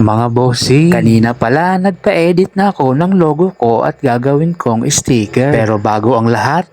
Mga bossing, kanina pala nagpa-edit na ako ng logo ko at gagawin kong sticker. Pero bago ang lahat,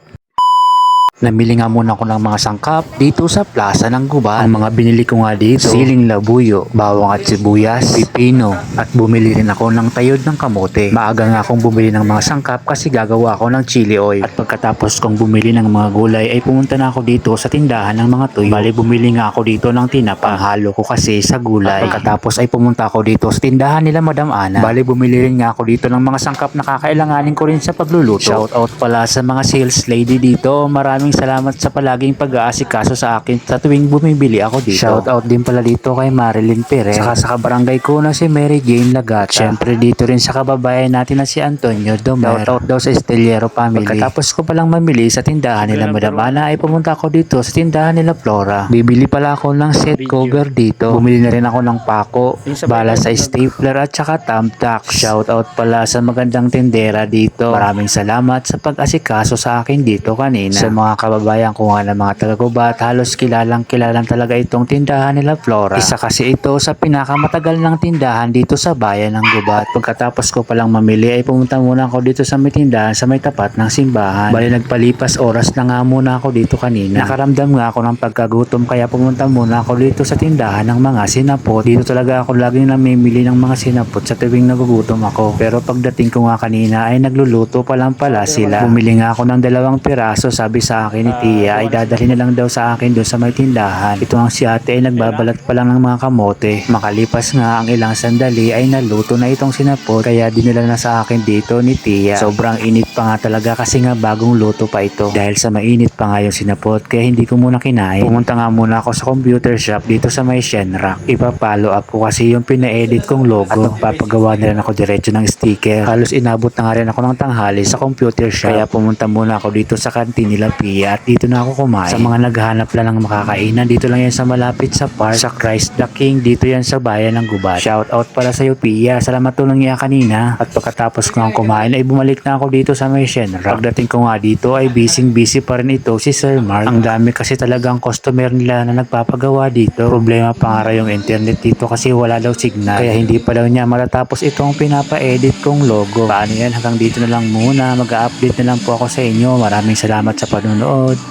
Namili nga muna ako ng mga sangkap dito sa plaza ng Guba. Ang mga binili ko nga dito, siling labuyo, bawang at sibuyas, pipino, at bumili rin ako ng tayod ng kamote. Maaga nga akong bumili ng mga sangkap kasi gagawa ako ng chili oil. At pagkatapos kong bumili ng mga gulay ay pumunta na ako dito sa tindahan ng mga tuyo. Bali bumili nga ako dito ng tinapa. Halo ko kasi sa gulay. At pagkatapos ay pumunta ako dito sa tindahan nila Madam Ana. Bali bumili rin nga ako dito ng mga sangkap na kakailanganin ko rin sa pagluluto. Shout out pala sa mga sales lady dito. Maraming salamat sa palaging pag-aasikaso sa akin sa tuwing bumibili ako dito. Shout out din pala dito kay Marilyn Perez. Saka sa kabarangay ko na si Mary Jane Lagata. Siyempre dito rin sa kababayan natin na si Antonio Domer. Shout out daw sa Esteliero family. Pagkatapos ko palang mamili sa tindahan nila Madam Ana ay pumunta ako dito sa tindahan nila Flora. Bibili pala ako ng set cover dito. Bumili na rin ako ng pako, bala sa stapler at saka thumbtack. Shout out pala sa magandang tindera dito. Maraming salamat sa pag-asikaso sa akin dito kanina. Sa mga kababayan ko nga ng mga taga-gubat, halos kilalang kilalang talaga itong tindahan nila Flora. Isa kasi ito sa pinakamatagal ng tindahan dito sa bayan ng Gubat. Pagkatapos ko palang mamili ay pumunta muna ako dito sa may tindahan sa may tapat ng simbahan. Bali nagpalipas oras na nga muna ako dito kanina. Nakaramdam nga ako ng pagkagutom kaya pumunta muna ako dito sa tindahan ng mga sinapot. Dito talaga ako laging namimili ng mga sinapot sa tuwing nagugutom ako. Pero pagdating ko nga kanina ay nagluluto pa lang pala sila. Bumili nga ako ng dalawang piraso sabi sa akin ni Tia ay dadali na lang daw sa akin doon sa may tindahan. Ito ang si ate ay nagbabalat pa lang ng mga kamote. Makalipas nga ang ilang sandali ay naluto na itong sinapot kaya dinala na sa akin dito ni Tia. Sobrang init pa nga talaga kasi nga bagong luto pa ito. Dahil sa mainit pa nga yung sinapot kaya hindi ko muna kinain. Pumunta nga muna ako sa computer shop dito sa may Shenrak. Ipa-follow up ko kasi yung pina-edit kong logo at magpapagawa na rin ako diretso ng sticker. Halos inabot na nga rin ako ng tanghali sa computer shop. Kaya pumunta muna ako dito sa kantin nila Pia at dito na ako kumain. Sa mga naghahanap lang ng makakainan, dito lang yan sa malapit sa park sa Christ the King. Dito yan sa bayan ng Gubat. Shout out pala sa iyo. Salamat tulong niya kanina. At pagkatapos ko nga kumain ay bumalik na ako dito sa may Shenra. Pagdating ko nga dito ay busy busy pa rin ito si Sir Mark. Ang dami kasi talagang customer nila na nagpapagawa dito. Problema pa nga yung internet dito kasi wala daw signal. Kaya hindi pa daw niya matatapos itong pinapa-edit kong logo. Paano yan? Hanggang dito na lang muna. Mag-update na lang po ako sa inyo. Maraming salamat sa panonood.